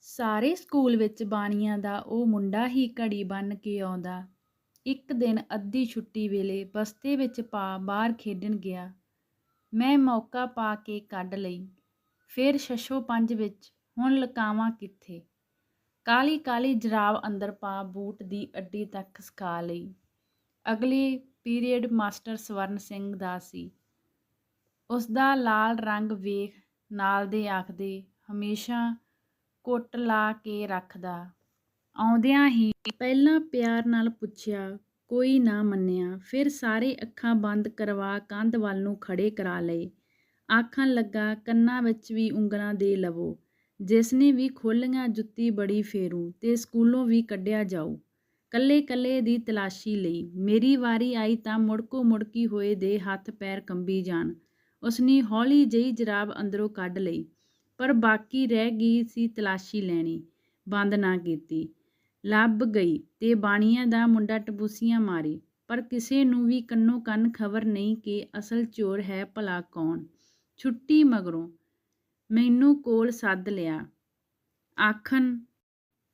ਸਾਰੇ ਸਕੂਲ ਵਿੱਚ ਬਾਣੀਆਂ ਦਾ ਉਹ ਮੁੰਡਾ ਹੀ ਘੜੀ ਬੰਨ੍ਹ ਕੇ ਆਉਂਦਾ। ਇੱਕ ਦਿਨ ਅੱਧੀ ਛੁੱਟੀ ਵੇਲੇ ਬਸਤੇ ਵਿੱਚ ਪਾ ਬਾਹਰ ਖੇਡਣ ਗਿਆ। ਮੈਂ ਮੌਕਾ ਪਾ ਕੇ ਕੱਢ ਲਈ। ਫਿਰ ਛੱਛੋ ਪੰਜ ਵਿੱਚ ਹੁਣ ਲਕਾਵਾਂ ਕਿੱਥੇ? ਕਾਹਲੀ ਕਾਹਲੀ ਜਰਾਬ ਅੰਦਰ ਪਾ ਬੂਟ ਦੀ ਅੱਡੀ ਤੱਕ ਸੁਕਾ ਲਈ। ਅਗਲੇ ਪੀਰੀਅਡ ਮਾਸਟਰ ਸਵਰਨ ਸਿੰਘ ਦਾ ਸੀ। ਉਸਦਾ ਲਾਲ ਰੰਗ ਵੇਖ ਨਾਲ ਦੇ ਆਖਦੇ, "ਹਮੇਸ਼ਾ ਕੁੱਟ ਲਾ ਕੇ ਰੱਖਦਾ।" ਆਉਂਦਿਆਂ ਹੀ ਪਹਿਲਾਂ ਪਿਆਰ ਨਾਲ ਪੁੱਛਿਆ, ਕੋਈ ਨਾ ਮੰਨਿਆ। ਫਿਰ ਸਾਰੇ ਅੱਖਾਂ ਬੰਦ ਕਰਵਾ ਕੰਧ ਵੱਲ ਨੂੰ ਖੜੇ ਕਰਾ ਲਏ। ਆਖਣ ਲੱਗਾ, "ਕੰਨਾਂ ਵਿੱਚ ਵੀ ਉਂਗਲਾਂ ਦੇ ਲਵੋ। ਜਿਸਨੇ ਵੀ ਖੋਲੀਆਂ ਜੁੱਤੀ ਬੜੀ ਫੇਰੂ ਤੇ ਸਕੂਲੋਂ ਵੀ ਕੱਢਿਆ ਜਾਊ।" ਕੱਲੇ ਕੱਲੇ ਦੀ ਤਲਾਸ਼ੀ ਲਈ। ਮੇਰੀ ਵਾਰੀ ਆਈ ਤਾਂ ਮੁੜਕੋ ਮੁੜਕੀ ਹੋਏ ਦੇ ਹੱਥ ਪੈਰ ਕੰਬੀ ਜਾਣ। ਉਸਨੇ ਹੌਲੀ ਜਿਹੀ ਜਰਾਬ ਅੰਦਰੋਂ ਕੱਢ ਲਈ, ਪਰ ਬਾਕੀ ਰਹਿ ਗਈ ਸੀ ਤਲਾਸ਼ੀ ਲੈਣੀ, ਬੰਦ ਨਾ ਕੀਤੀ। ਲੱਭ ਗਈ ਤੇ ਬਾਣੀਆਂ ਦਾ ਮੁੰਡਾ ਟਬੂਸੀਆਂ ਮਾਰੀ ਪਰ ਕਿਸੇ ਨੂੰ ਵੀ ਕੰਨੋ ਕੰਨ ਖ਼ਬਰ ਨਹੀਂ ਕਿ ਅਸਲ ਚੋਰ ਹੈ ਭਲਾ ਕੌਣ। ਛੁੱਟੀ ਮਗਰੋਂ ਮੈਨੂੰ ਕੋਲ ਸੱਦ ਲਿਆ। ਆਖਣ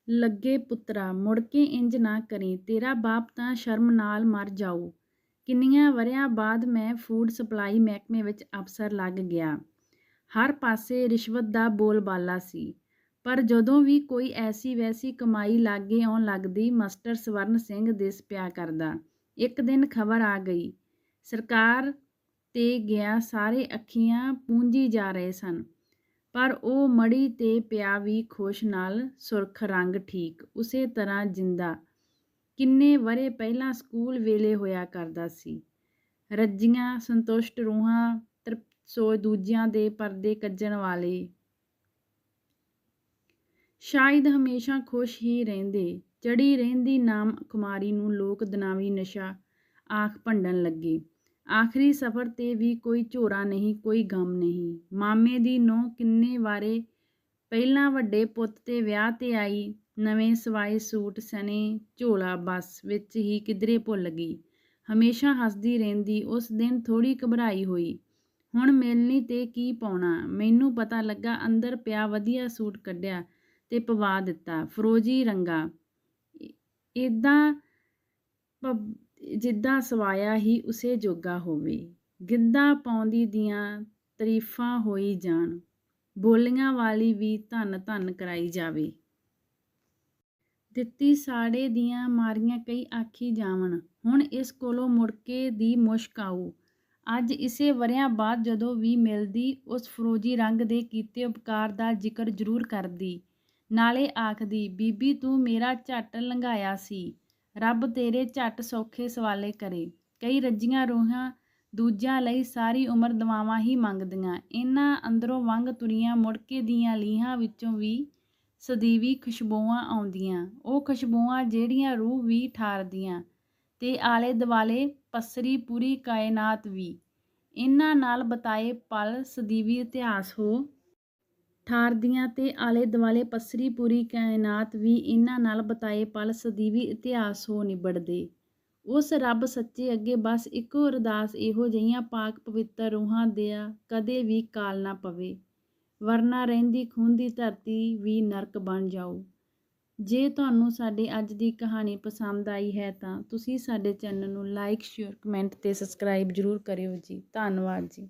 ਲੱਗੇ, "ਪੁੱਤਰਾ, ਮੁੜ ਕੇ ਇੰਜ ਨਾ ਕਰੀ ਤੇਰਾ ਬਾਪ ਤਾਂ ਸ਼ਰਮ ਨਾਲ ਮਰ ਜਾਊ।" ਕਿੰਨੀਆਂ ਵਰ੍ਹਿਆਂ ਬਾਅਦ ਮੈਂ ਫੂਡ ਸਪਲਾਈ ਮਹਿਕਮੇ ਵਿੱਚ ਅਫ਼ਸਰ ਲੱਗ ਗਿਆ। ਹਰ ਪਾਸੇ ਰਿਸ਼ਵਤ ਦਾ ਬੋਲਬਾਲਾ ਸੀ, ਪਰ ਜਦੋਂ ਵੀ ਕੋਈ ਐਸੀ ਵੈਸੀ ਕਮਾਈ ਲਾਗੇ ਆਉਣ ਲੱਗਦੀ, ਮਾਸਟਰ ਸਵਰਨ ਸਿੰਘ ਦਿਸ ਪਿਆ ਕਰਦਾ। ਇੱਕ ਦਿਨ ਖ਼ਬਰ ਆ ਗਈ। ਸਰਕਾਰ ਤੇ ਗਿਆ ਸਾਰੇ ਅੱਖੀਆਂ ਪੂੰਜੀ ਜਾ ਰਹੇ ਸਨ, ਪਰ ਉਹ ਮੜੀ ਤੇ ਪਿਆ ਵੀ ਖੁਸ਼ ਨਾਲ ਸੁਰਖ ਰੰਗ ਠੀਕ, ਉਸੇ ਤਰ੍ਹਾਂ ਜਿੰਦਾ, ਕਿੰਨੇ ਵਰ੍ਹੇ ਪਹਿਲਾਂ ਸਕੂਲ ਵੇਲੇ ਹੋਇਆ ਕਰਦਾ ਸੀ। ਰੱਜੀਆਂ ਸੰਤੁਸ਼ਟ ਰੂਹਾਂ, ਸੋ ਦੂਜਿਆਂ ਦੇ ਪਰਦੇ ਕੱਜਣ ਵਾਲੇ। ਸ਼ਾਇਦ ਹਮੇਸ਼ਾ ਖੁਸ਼ ਹੀ ਰਹਿੰਦੇ। ਚੜ੍ਹੀ ਰਹਿੰਦੀ ਨਾਮ ਖੁਮਾਰੀ ਨੂੰ ਲੋਕ ਦਨਾਵੀ ਨਸ਼ਾ ਆਖ ਭੰਡਣ ਲੱਗੇ। ਆਖ਼ਰੀ ਸਫ਼ਰ ਤੇ ਵੀ ਕੋਈ ਝੋਰਾ ਨਹੀਂ, ਕੋਈ ਗ਼ਮ ਨਹੀਂ। ਮਾਮੇ ਦੀ ਨੂੰਹ ਕਿੰਨੇ ਵਾਰੇ ਪਹਿਲਾਂ ਵੱਡੇ ਪੁੱਤ ਤੇ ਵਿਆਹ ਤੇ ਆਈ, ਨਵੇਂ ਸਵਾਏ ਸੂਟ ਸਣੇ ਝੋਲਾ ਬੱਸ ਵਿੱਚ ਹੀ ਕਿਧਰੇ ਭੁੱਲ ਗਈ। ਹਮੇਸ਼ਾ ਹੱਸਦੀ ਰਹਿੰਦੀ। ਉਸ ਦਿਨ ਥੋੜ੍ਹੀ ਘਬਰਾਈ ਹੋਈ। ਹੁਣ ਮਿਲਣੀ ਤੇ ਕੀ ਪਾਉਣਾ? ਮੈਨੂੰ ਪਤਾ ਲੱਗਾ, ਅੰਦਰ ਪਿਆ ਵਧੀਆ ਸੂਟ ਕੱਢਿਆ ਤੇ ਪਵਾ ਦਿੱਤਾ, ਫਰੋਜੀ ਰੰਗਾ, ਏਦਾਂ ਜਿੱਦਾਂ ਸਵਾਇਆ ਹੀ ਉਸੇ ਜੋਗਾ ਹੋਵੇ। ਗਿੱਧਾ ਪਾਉਂਦੀ ਦੀਆਂ ਤਰੀਫ਼ਾਂ ਹੋਈ ਜਾਣ, ਬੋਲੀਆਂ ਵਾਲੀ ਵੀ ਧੰਨ ਧੰਨ ਕਰਾਈ ਜਾਵੇ। ਦਿੱਤੀ ਸਾੜੇ ਦੀਆਂ ਮਾਰੀਆਂ ਕਈ ਆਖੀ ਜਾਵਣ। ਹੁਣ ਇਸ ਕੋਲੋਂ ਮੁੜਕੇ ਦੀ ਮੁਸ਼ਕ ਆਊ। ਅੱਜ ਇਸੇ ਵਰ੍ਹਿਆਂ ਬਾਅਦ ਜਦੋਂ ਵੀ ਮਿਲਦੀ, ਉਸ ਫ਼ਿਰੋਜ਼ੀ ਰੰਗ ਦੇ ਕੀਤੇ ਉਪਕਾਰ ਦਾ ਜ਼ਿਕਰ ਜ਼ਰੂਰ ਕਰਦੀ। ਨਾਲੇ ਆਖਦੀ, "ਬੀਬੀ ਤੂੰ ਮੇਰਾ ਝੱਟ ਲੰਘਾਇਆ ਸੀ, ਰੱਬ ਤੇਰੇ ਝੱਟ ਸੌਖੇ ਸਵਾਲੇ ਕਰੇ।" ਕਈ ਰੱਜੀਆਂ ਰੂਹਾਂ ਦੂਜਿਆਂ ਲਈ ਸਾਰੀ ਉਮਰ ਦਵਾਵਾਂ ਹੀ ਮੰਗਦੀਆਂ। ਇਹਨਾਂ ਅੰਦਰੋਂ ਲੰਘ ਤੁਰੀਆਂ ਮੁੜਕੇ ਦੀਆਂ ਲੀਹਾਂ ਵਿੱਚੋਂ ਵੀ ਸਦੀਵੀ ਖ਼ੁਸ਼ਬੂਆਂ ਆਉਂਦੀਆਂ, ਉਹ ਖ਼ੁਸ਼ਬੂਆਂ ਜਿਹੜੀਆਂ ਰੂਹ ਵੀ ਠਾਰਦੀਆਂ ਤੇ ਆਲੇ ਦੁਆਲੇ ਪੱਸਰੀ ਪੂਰੀ ਕਾਇਨਾਤ ਵੀ। ਇਹਨਾਂ ਨਾਲ ਬਿਤਾਏ ਪਲ ਸਦੀਵੀ ਇਤਿਹਾਸ ਹੋ ਠਾਰਦੀਆਂ ਤੇ ਆਲੇ ਦੁਆਲੇ ਪੱਸਰੀ ਪੂਰੀ ਕਾਇਨਾਤ ਵੀ। ਇਹਨਾਂ ਨਾਲ ਬਤਾਏ ਪਲ ਸਦੀਵੀ ਇਤਿਹਾਸ ਹੋ ਨਿਬੜਦੇ ਉਸ ਰੱਬ ਸੱਚੇ ਅੱਗੇ ਬਸ ਇੱਕੋ ਅਰਦਾਸ, ਇਹੋ ਜਿਹੀਆਂ ਪਾਕ ਪਵਿੱਤਰ ਰੂਹਾਂ ਦਾ ਕਦੇ ਵੀ ਕਾਲ ਨਾ ਪਵੇ, ਵਰਨਾ ਰਹਿੰਦੀ ਖੂਨ ਦੀ ਧਰਤੀ ਵੀ ਨਰਕ ਬਣ ਜਾਊ। ਜੇ ਤੁਹਾਨੂੰ ਸਾਡੀ ਅੱਜ ਦੀ ਕਹਾਣੀ ਪਸੰਦ ਆਈ ਹੈ ਤਾਂ ਤੁਸੀਂ ਸਾਡੇ ਚੈਨਲ ਨੂੰ ਲਾਈਕ, ਸ਼ੇਅਰ, ਕਮੈਂਟ ਤੇ ਸਬਸਕ੍ਰਾਈਬ ਜ਼ਰੂਰ ਕਰਿਓ ਜੀ। ਧੰਨਵਾਦ ਜੀ।